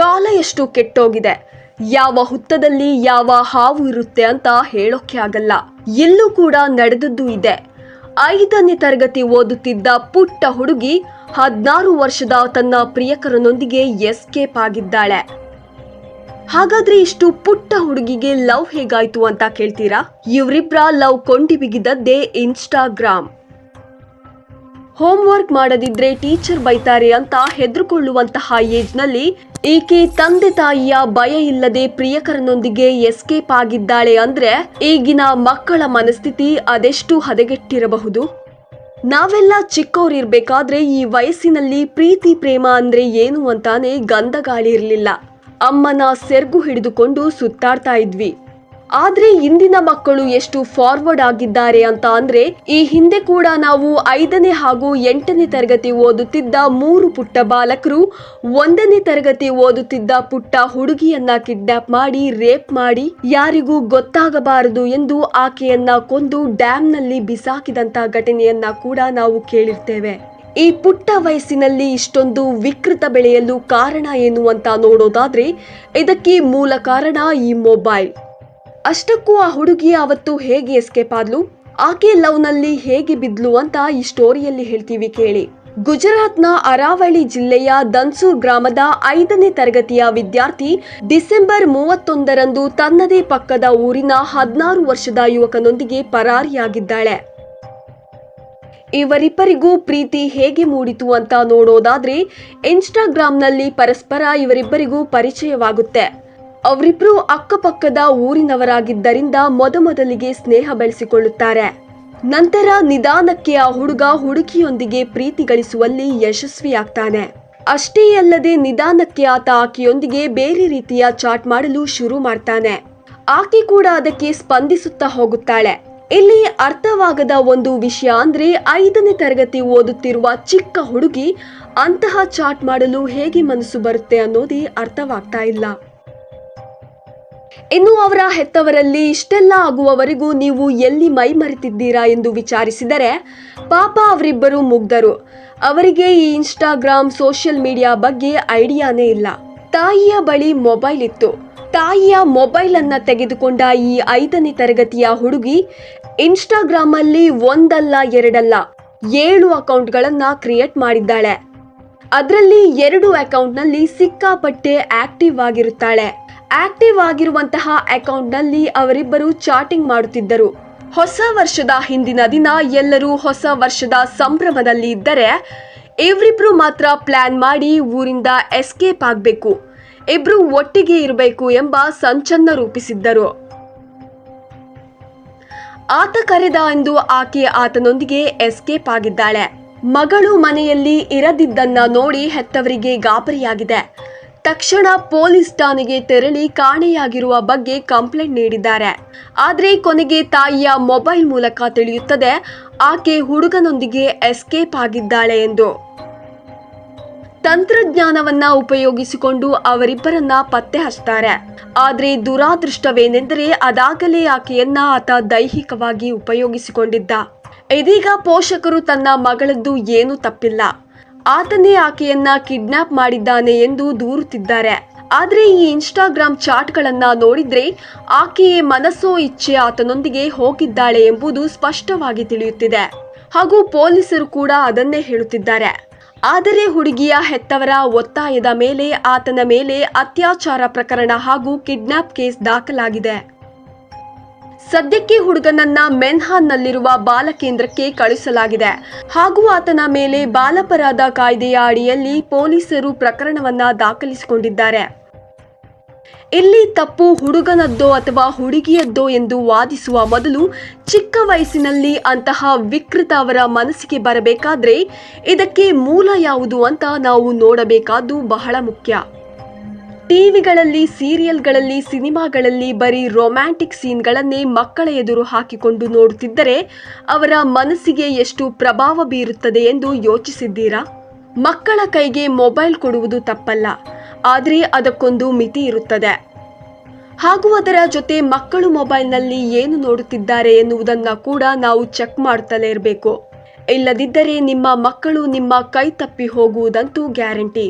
ಕಾಲ ಎಷ್ಟು ಕೆಟ್ಟೋಗಿದೆ? ಯಾವ ಹುತ್ತದಲ್ಲಿ ಯಾವ ಹಾವು ಇರುತ್ತೆ ಅಂತ ಹೇಳೋಕೆ ಆಗಲ್ಲ. ಎಲ್ಲೂ ಕೂಡ ನಡೆದದ್ದು ಇದೆ. ಐದನೇ ತರಗತಿ ಓದುತ್ತಿದ್ದ ಪುಟ್ಟ ಹುಡುಗಿ ಹದಿನಾರು ವರ್ಷದ ತನ್ನ ಪ್ರಿಯಕರನೊಂದಿಗೆ ಎಸ್ಕೇಪ್ ಆಗಿದ್ದಾಳೆ. ಹಾಗಾದ್ರೆ ಇಷ್ಟು ಪುಟ್ಟ ಹುಡುಗಿಗೆ ಲವ್ ಹೇಗಾಯ್ತು ಅಂತ ಕೇಳ್ತೀರಾ? ಇವರಿಬ್ರ ಲವ್ ಕೊಂಡಿ ಬಿಗಿದದ್ದೇ ಇನ್ಸ್ಟಾಗ್ರಾಮ್. ಹೋಮ್ವರ್ಕ್ ಮಾಡದಿದ್ರೆ ಟೀಚರ್ ಬೈತಾರೆ ಅಂತ ಹೆದರ್ಕೊಳ್ಳುವಂತಹ ಏಜ್ನಲ್ಲಿ ಈಕೆ ತಂದೆ ತಾಯಿಯ ಭಯ ಇಲ್ಲದೆ ಪ್ರಿಯಕರನೊಂದಿಗೆ ಎಸ್ಕೇಪ್ ಆಗಿದ್ದಾಳೆ ಅಂದ್ರೆ ಈಗಿನ ಮಕ್ಕಳ ಮನಸ್ಥಿತಿ ಅದೆಷ್ಟು ಹದಗೆಟ್ಟಿರಬಹುದು? ನಾವೆಲ್ಲ ಚಿಕ್ಕವರಿರ್ಬೇಕಾದ್ರೆ ಈ ವಯಸ್ಸಿನಲ್ಲಿ ಪ್ರೀತಿ, ಪ್ರೇಮ ಅಂದ್ರೆ ಏನು ಅಂತಾನೆ ಗಂಧಗಾಳಿ ಇರಲಿಲ್ಲ ಅಮ್ಮನ ಸೆರ್ಗು ಹಿಡಿದುಕೊಂಡು ಸುತ್ತಾಡ್ತಾ ಇದ್ವಿ. ಆದ್ರೆ ಇಂದಿನ ಮಕ್ಕಳು ಎಷ್ಟು ಫಾರ್ವರ್ಡ್ ಆಗಿದ್ದಾರೆ ಅಂತ ಅಂದ್ರೆ, ಈ ಹಿಂದೆ ಕೂಡ ನಾವು ಐದನೇ ಹಾಗೂ ಎಂಟನೇ ತರಗತಿ ಓದುತ್ತಿದ್ದ ಮೂರು ಪುಟ್ಟ ಬಾಲಕರು, ಒಂದನೇ ತರಗತಿ ಓದುತ್ತಿದ್ದ ಪುಟ್ಟ ಹುಡುಗಿಯನ್ನ ಕಿಡ್ನಾಪ್ ಮಾಡಿ ರೇಪ್ ಮಾಡಿ, ಯಾರಿಗೂ ಗೊತ್ತಾಗಬಾರದು ಎಂದು ಆಕೆಯನ್ನ ಕೊಂದು ಡ್ಯಾಮ್ನಲ್ಲಿ ಬಿಸಾಕಿದಂತ ಘಟನೆಯನ್ನ ಕೂಡ ನಾವು ಕೇಳಿರ್ತೇವೆ. ಈ ಪುಟ್ಟ ವಯಸ್ಸಿನಲ್ಲಿ ಇಷ್ಟೊಂದು ವಿಕೃತ ಬೆಳೆಯಲು ಕಾರಣ ಏನು ಅಂತ ನೋಡೋದಾದ್ರೆ, ಇದಕ್ಕೆ ಮೂಲ ಕಾರಣ ಈ ಮೊಬೈಲ್ ಅಷ್ಟಕ್ಕೂ ಆ ಹುಡುಗಿ ಅವತ್ತು ಹೇಗೆ ಎಸ್ಕೇಪ್ ಆದ್ಲು? ಆಕೆ ಲವ್ನಲ್ಲಿ ಹೇಗೆ ಬಿದ್ಲು ಅಂತ ಈ ಸ್ಟೋರಿಯಲ್ಲಿ ಹೇಳ್ತೀವಿ ಕೇಳಿ. ಗುಜರಾತ್ನ ಅರಾವಳಿ ಜಿಲ್ಲೆಯ ದನ್ಸೂರ್ ಗ್ರಾಮದ ಐದನೇ ತರಗತಿಯ ವಿದ್ಯಾರ್ಥಿ ಡಿಸೆಂಬರ್ ಮೂವತ್ತೊಂದರಂದು ತನ್ನದೇ ಪಕ್ಕದ ಊರಿನ ಹದಿನಾರು ವರ್ಷದ ಯುವಕನೊಂದಿಗೆ ಪರಾರಿಯಾಗಿದ್ದಾಳೆ. ಇವರಿಬ್ಬರಿಗೂ ಪ್ರೀತಿ ಹೇಗೆ ಮೂಡಿತು ಅಂತ ನೋಡೋದಾದ್ರೆ ಇನ್ಸ್ಟಾಗ್ರಾಮ್ನಲ್ಲಿ ಪರಸ್ಪರ ಇವರಿಬ್ಬರಿಗೂ ಪರಿಚಯವಾಗುತ್ತೆ. ಅವರಿಬ್ರು ಅಕ್ಕಪಕ್ಕದ ಊರಿನವರಾಗಿದ್ದರಿಂದ ಮೊದಮೊದಲಿಗೆ ಸ್ನೇಹ ಬೆಳೆಸಿಕೊಳ್ಳುತ್ತಾರೆ. ನಂತರ ನಿಧಾನಕ್ಕೆ ಆ ಹುಡುಗ ಹುಡುಗಿಯೊಂದಿಗೆ ಪ್ರೀತಿ ಗಳಿಸುವಲ್ಲಿ ಯಶಸ್ವಿಯಾಗ್ತಾನೆ. ಅಷ್ಟೇ ಅಲ್ಲದೆ ನಿಧಾನಕ್ಕೆ ಆತ ಆಕೆಯೊಂದಿಗೆ ಬೇರೆ ರೀತಿಯ ಚಾಟ್ ಮಾಡಲು ಶುರು ಮಾಡ್ತಾನೆ. ಆಕೆ ಕೂಡ ಅದಕ್ಕೆ ಸ್ಪಂದಿಸುತ್ತಾ ಹೋಗುತ್ತಾಳೆ. ಇಲ್ಲಿ ಅರ್ಥವಾಗದ ಒಂದು ವಿಷಯ ಅಂದ್ರೆ ಐದನೇ ತರಗತಿ ಓದುತ್ತಿರುವ ಚಿಕ್ಕ ಹುಡುಗಿ ಅಂತಹ ಚಾಟ್ ಮಾಡಲು ಹೇಗೆ ಮನಸ್ಸು ಬರುತ್ತೆ ಅನ್ನೋದೇ ಅರ್ಥವಾಗ್ತಾ ಇಲ್ಲ. ಇನ್ನು ಅವರ ಹೆತ್ತವರಲ್ಲಿ ಇಷ್ಟೆಲ್ಲ ಆಗುವವರೆಗೂ ನೀವು ಎಲ್ಲಿ ಮೈ ಮರೆತಿದ್ದೀರಾ ಎಂದು ವಿಚಾರಿಸಿದರೆ ಪಾಪ ಅವರಿಬ್ಬರು ಮುಗ್ಧರು. ಅವರಿಗೆ ಈ ಇನ್ಸ್ಟಾಗ್ರಾಮ್ ಸೋಷಿಯಲ್ ಮೀಡಿಯಾ ಬಗ್ಗೆ ಐಡಿಯಾನೇ ಇಲ್ಲ. ತಾಯಿಯ ಬಳಿ ಮೊಬೈಲ್ ಇತ್ತು. ತಾಯಿಯ ಮೊಬೈಲ್ ಅನ್ನ ತೆಗೆದುಕೊಂಡ ಈ ಐದನೇ ತರಗತಿಯ ಹುಡುಗಿ ಇನ್ಸ್ಟಾಗ್ರಾಮ್ ಅಲ್ಲಿ ಒಂದಲ್ಲ ಎರಡಲ್ಲ ಏಳು ಅಕೌಂಟ್ಗಳನ್ನ ಕ್ರಿಯೇಟ್ ಮಾಡಿದ್ದಾಳೆ. ಅದರಲ್ಲಿ ಎರಡು ಅಕೌಂಟ್ನಲ್ಲಿ ಸಿಕ್ಕಾಪಟ್ಟೆ ಆಕ್ಟಿವ್ ಆಗಿರುತ್ತಾಳೆ. ಆಕ್ಟಿವ್ ಆಗಿರುವಂತಹ ಅಕೌಂಟ್ನಲ್ಲಿ ಅವರಿಬ್ಬರು ಚಾಟಿಂಗ್ ಮಾಡುತ್ತಿದ್ದರು. ಹೊಸ ವರ್ಷದ ಹಿಂದಿನ ದಿನ ಎಲ್ಲರೂ ಹೊಸ ವರ್ಷದ ಸಂಭ್ರಮದಲ್ಲಿ ಇದ್ದರೆ ಇವರಿಬ್ರು ಮಾತ್ರ ಪ್ಲಾನ್ ಮಾಡಿ ಊರಿಂದ ಎಸ್ಕೇಪ್ ಆಗಬೇಕು. ಇಬ್ರು ಒಟ್ಟಿಗೆ ಇರಬೇಕು ಎಂಬ ಸಂಚನ್ನ ರೂಪಿಸಿದ್ದರು. ಆತ ಕರೆದ ಎಂದು ಆಕೆ ಆತನೊಂದಿಗೆ ಎಸ್ಕೇಪ್ ಆಗಿದ್ದಾಳೆ. ಮಗಳು ಮನೆಯಲ್ಲಿ ಇರದಿದ್ದನ್ನ ನೋಡಿ ಹೆತ್ತವರಿಗೆ ಗಾಬರಿಯಾಗಿದೆ. ತಕ್ಷಣ ಪೊಲೀಸ್ ಠಾಣೆಗೆ ತೆರಳಿ ಕಾಣೆಯಾಗಿರುವ ಬಗ್ಗೆ ಕಂಪ್ಲೇಂಟ್ ನೀಡಿದ್ದಾರೆ. ಆದರೆ ಕೊನೆಗೆ ತಾಯಿಯ ಮೊಬೈಲ್ ಮೂಲಕ ತಿಳಿಯುತ್ತದೆ, ಆಕೆ ಹುಡುಗನೊಂದಿಗೆ ಎಸ್ಕೇಪ್ ಆಗಿದ್ದಾಳೆ ಎಂದು. ತಂತ್ರಜ್ಞಾನವನ್ನ ಉಪಯೋಗಿಸಿಕೊಂಡು ಅವರಿಬ್ಬರನ್ನ ಪತ್ತೆ ಹಚ್ತಾರೆ ಆದರೆ ದುರಾದೃಷ್ಟವೇನೆಂದರೆ ಅದಾಗಲೇ ಆಕೆಯನ್ನ ಆತ ದೈಹಿಕವಾಗಿ ಉಪಯೋಗಿಸಿಕೊಂಡಿದ್ದ. ಇದೀಗ ಪೋಷಕರು ತನ್ನ ಮಗಳದ್ದು ಏನೂ ತಪ್ಪಿಲ್ಲ. ಆತನೇ ಆಕೆಯನ್ನ ಕಿಡ್ನಾಪ್ ಮಾಡಿದ್ದಾನೆ ಎಂದು ದೂರುತ್ತಿದ್ದಾರೆ. ಆದ್ರೆ ಈ ಇನ್ಸ್ಟಾಗ್ರಾಮ್ ಚಾಟ್ಗಳನ್ನ ನೋಡಿದ್ರೆ ಆಕೆಯೇ ಮನಸ್ಸೋ ಇಚ್ಛೆ ಆತನೊಂದಿಗೆ ಹೋಗಿದ್ದಾಳೆ ಎಂಬುದು ಸ್ಪಷ್ಟವಾಗಿ ತಿಳಿಯುತ್ತಿದೆ. ಹಾಗೂ ಪೊಲೀಸರು ಕೂಡ ಅದನ್ನೇ ಹೇಳುತ್ತಿದ್ದಾರೆ. ಆದರೆ ಹುಡುಗಿಯ ಹೆತ್ತವರ ಒತ್ತಾಯದ ಮೇಲೆ ಆತನ ಮೇಲೆ ಅತ್ಯಾಚಾರ ಪ್ರಕರಣ ಹಾಗೂ ಕಿಡ್ನಾಪ್ ಕೇಸ್ ದಾಖಲಾಗಿದೆ. ಸದ್ಯಕ್ಕೆ ಹುಡುಗನನ್ನ ಮೆನ್ಹಾನ್ನಲ್ಲಿರುವ ಬಾಲಕೇಂದ್ರಕ್ಕೆ ಕಳುಹಿಸಲಾಗಿದೆ ಹಾಗೂ ಆತನ ಮೇಲೆ ಬಾಲಪರಾಧ ಕಾಯ್ದೆಯ ಅಡಿಯಲ್ಲಿ ಪೊಲೀಸರು ಪ್ರಕರಣವನ್ನ ದಾಖಲಿಸಿಕೊಂಡಿದ್ದಾರೆ. ಇಲ್ಲಿ ತಪ್ಪು ಹುಡುಗನದ್ದೋ ಅಥವಾ ಹುಡುಗಿಯದ್ದೋ ಎಂದು ವಾದಿಸುವ ಮೊದಲು ಚಿಕ್ಕ ವಯಸ್ಸಿನಲ್ಲಿ ಅಂತಹ ವಿಕೃತ ಅವರ ಮನಸ್ಸಿಗೆ ಬರಬೇಕಾದ್ರೆ ಇದಕ್ಕೆ ಮೂಲ ಯಾವುದು ಅಂತ ನಾವು ನೋಡಬೇಕಾದ್ದು ಬಹಳ ಮುಖ್ಯ. ಟಿವಿಗಳಲ್ಲಿ, ಸೀರಿಯಲ್ಗಳಲ್ಲಿ, ಸಿನಿಮಾಗಳಲ್ಲಿ ಬರೀ ರೊಮ್ಯಾಂಟಿಕ್ ಸೀನ್ಗಳನ್ನೇ ಮಕ್ಕಳ ಎದುರು ಹಾಕಿಕೊಂಡು ನೋಡುತ್ತಿದ್ದರೆ ಅವರ ಮನಸ್ಸಿಗೆ ಎಷ್ಟು ಪ್ರಭಾವ ಬೀರುತ್ತದೆ ಎಂದು ಯೋಚಿಸಿದ್ದೀರಾ? ಮಕ್ಕಳ ಕೈಗೆ ಮೊಬೈಲ್ ಕೊಡುವುದು ತಪ್ಪಲ್ಲ, ಆದರೆ ಅದಕ್ಕೊಂದು ಮಿತಿ ಇರುತ್ತದೆ. ಹಾಗೂ ಅದರ ಜೊತೆ ಮಕ್ಕಳು ಮೊಬೈಲ್ನಲ್ಲಿ ಏನು ನೋಡುತ್ತಿದ್ದಾರೆ ಎನ್ನುವುದನ್ನು ಕೂಡ ನಾವು ಚೆಕ್ ಮಾಡ್ತಲೇ ಇರಬೇಕು. ಇಲ್ಲದಿದ್ದರೆ ನಿಮ್ಮ ಮಕ್ಕಳು ನಿಮ್ಮ ಕೈ ತಪ್ಪಿ ಹೋಗುವುದಂತೂ ಗ್ಯಾರಂಟಿ.